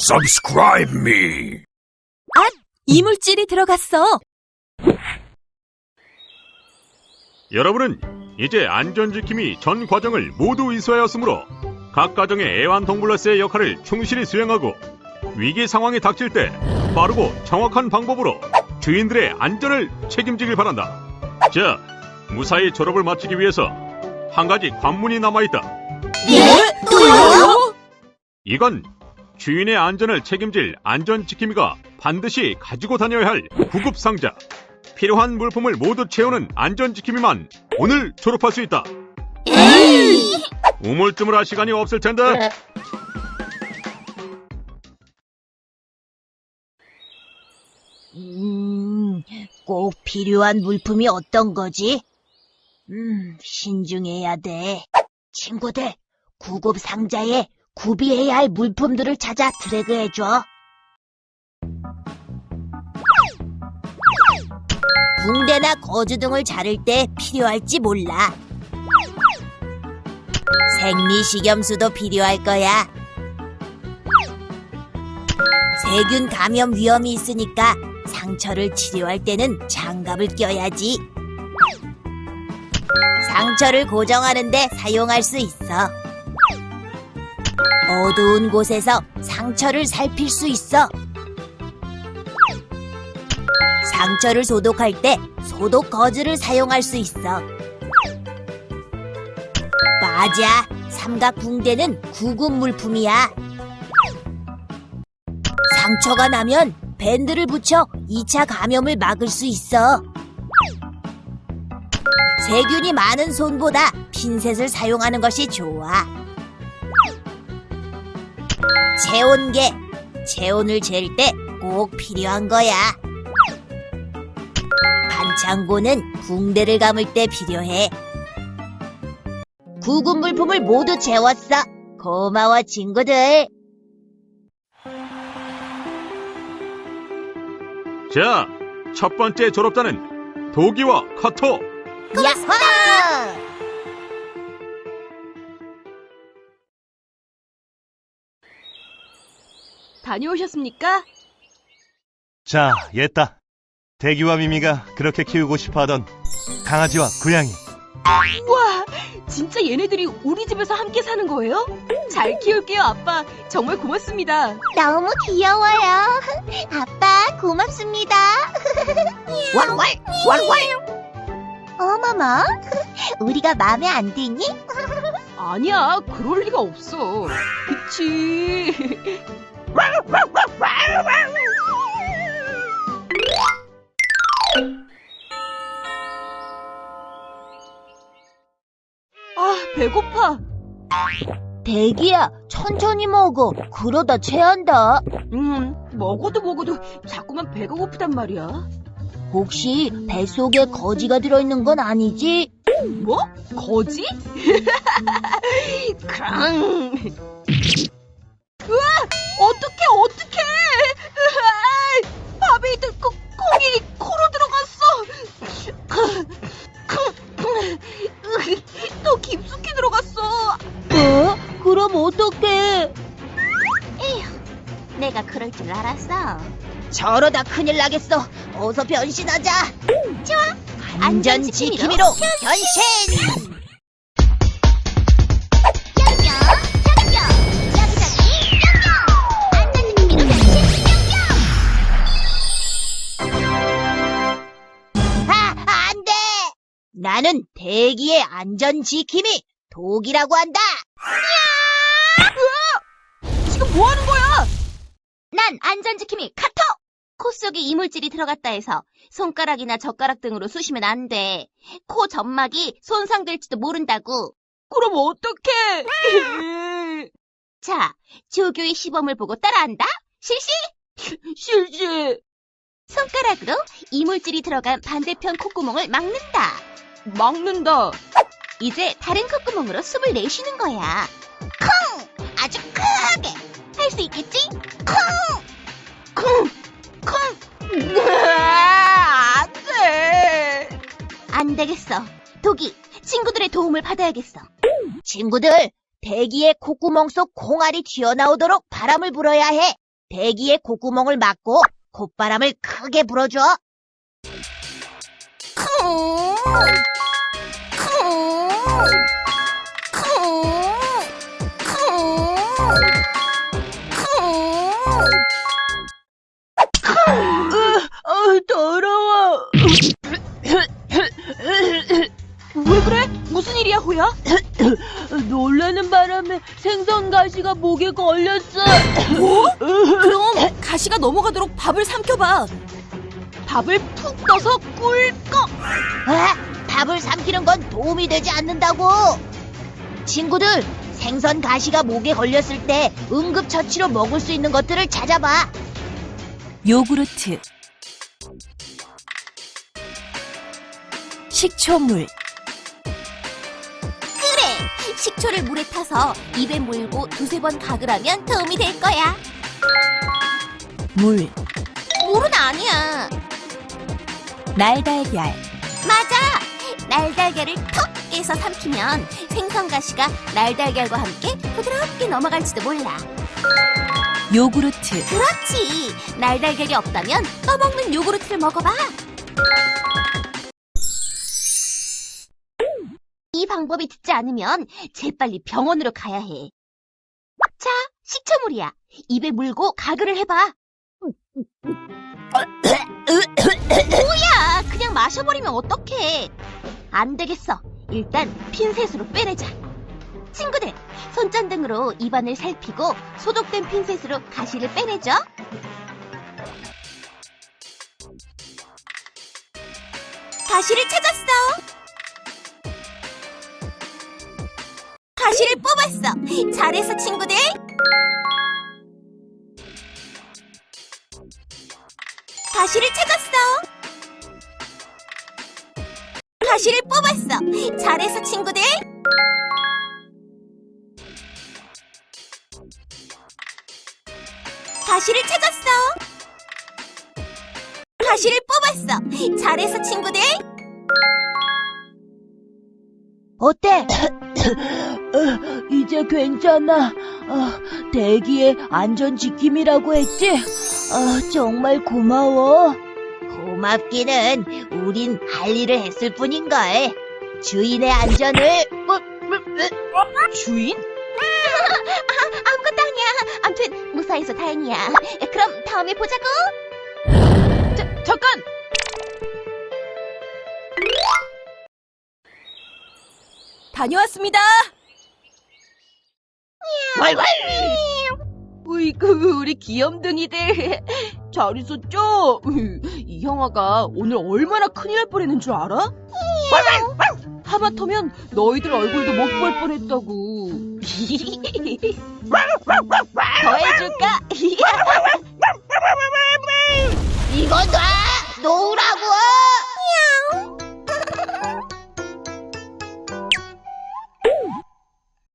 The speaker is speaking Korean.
Subscribe me. 이물질이 들어갔어. 여러분은 이제 안전지킴이 전 과정을 모두 이수하였으므로 각 가정의 애완동물러스의 역할을 충실히 수행하고 위기 상황이 닥칠 때 빠르고 정확한 방법으로 주인들의 안전을 책임지길 바란다. 자, 무사히 졸업을 마치기 위해서 한 가지 관문이 남아있다. 네? 또요? 이건 주인의 안전을 책임질 안전지킴이가 반드시 가지고 다녀야 할 구급 상자. 필요한 물품을 모두 채우는 안전지킴이만 오늘 졸업할 수 있다. 우물쭈물할 시간이 없을 텐데. 음, 꼭 필요한 물품이 어떤 거지? 음, 신중해야 돼. 친구들, 구급 상자에 구비해야 할 물품들을 찾아 드래그해줘. 붕대나 거즈 등을 자를 때 필요할지 몰라. 생리식염수도 필요할 거야. 세균 감염 위험이 있으니까 상처를 치료할 때는 장갑을 껴야지. 상처를 고정하는데 사용할 수 있어. 어두운 곳에서 상처를 살필 수 있어. 상처를 소독할 때 소독 거즈를 사용할 수 있어. 맞아. 삼각 붕대는 구급 물품이야. 상처가 나면 밴드를 붙여 2차 감염을 막을 수 있어. 세균이 많은 손보다 핀셋을 사용하는 것이 좋아. 체온계. 체온을 잴 때 꼭 필요한 거야. 반창고는 붕대를 감을 때 필요해. 구급 물품을 모두 채웠어. 고마워, 친구들. 자, 첫 번째 졸업자는 도기와 커터. 야호! 다녀오셨습니까? 자, 옛다. 대기와 미미가 그렇게 키우고 싶어하던 강아지와 고양이. 우와, 진짜 얘네들이 우리 집에서 함께 사는 거예요? 잘 키울게요, 아빠. 정말 고맙습니다. 너무 귀여워요. 아빠, 고맙습니다. 왈왈, 왈왈. 어머머, 우리가 마음에 안 드니? 아니야, 그럴 리가 없어. 그치. 아, 배고파. 대기야, 천천히 먹어. 그러다 체한다. 음, 먹어도 먹어도 자꾸만 배가 고프단 말이야. 혹시 뱃속에 거지가 들어있는 건 아니지? 뭐? 거지? 크랑. 으아! 어떡해, 어떡해! 으아! 밥에 있던 콩, 콩이 코로 들어갔어! 또 깊숙이 들어갔어! 어? 그럼 어떡해? 내가 그럴 줄 알았어. 저러다 큰일 나겠어. 어서 변신하자. 좋아. 안전 지킴이로 변신. 아, 안 돼! 나는 대기의 안전 지킴이 독이라고 한다. 지금 뭐 하는 거야? 난 안전지킴이 카터! 코 속에 이물질이 들어갔다 해서 손가락이나 젓가락 등으로 쑤시면 안 돼. 코 점막이 손상될지도 모른다고. 그럼 어떡해? 자, 조교의 시범을 보고 따라한다? 실시! 실지. 손가락으로 이물질이 들어간 반대편 콧구멍을 막는다. 막는다. 이제 다른 콧구멍으로 숨을 내쉬는 거야. 콩! 안 되겠어. 독이 친구들의 도움을 받아야겠어. 친구들, 대기의 콧구멍 속 콩알이 튀어나오도록 바람을 불어야 해. 대기의 콧구멍을 막고 콧바람을 크게 불어줘. 아, 놀라는 바람에 생선 가시가 목에 걸렸어. 뭐? 그럼 가시가 넘어가도록 밥을 삼켜봐. 밥을 푹 떠서 꿀꺽. 아, 밥을 삼키는 건 도움이 되지 않는다고. 친구들, 생선 가시가 목에 걸렸을 때 응급처치로 먹을 수 있는 것들을 찾아봐. 요구르트. 식초물. 식초를 물에 타서 입에 물고 두세 번 가글 하면 도움이 될 거야. 물. 물은 아니야. 날달걀. 맞아! 날달걀을 턱 깨서 삼키면 생선가시가 날달걀과 함께 부드럽게 넘어갈지도 몰라. 요구르트. 그렇지! 날달걀이 없다면 떠먹는 요구르트를 먹어봐. 방법이 듣지 않으면 재빨리 병원으로 가야 해. 자, 식초물이야. 입에 물고 가글을 해봐. 뭐야! 그냥 마셔버리면 어떡해. 안 되겠어. 일단 핀셋으로 빼내자. 친구들, 손전등으로 입안을 살피고 소독된 핀셋으로 가시를 빼내죠. 가시를 찾았어. 가시를 뽑았어. 잘했어, 친구들. 가시를 찾았어. 가시를 뽑았어. 잘했어, 친구들. 가시를 찾았어. 가시를 뽑았어. 잘했어, 친구들. 어때? 이제 괜찮아. 아, 대기의 안전 지킴이라고 했지? 아, 정말 고마워. 고맙기는 우린 할 일을 했을 뿐인걸. 주인의 안전을 주인? 아무것도 아니야. 암튼 무사해서 다행이야. 그럼 다음에 보자고. 자, 잠깐! 다녀왔습니다. 왈왈. 으이구, 우리 귀염둥이들. 잘 있었죠? 이 형아가 오늘 얼마나 큰일 날 뻔했는 줄 알아? 하마터면 너희들 얼굴도 못 볼 뻔했다고. 더 해줄까? 이거 놔! 놓으라!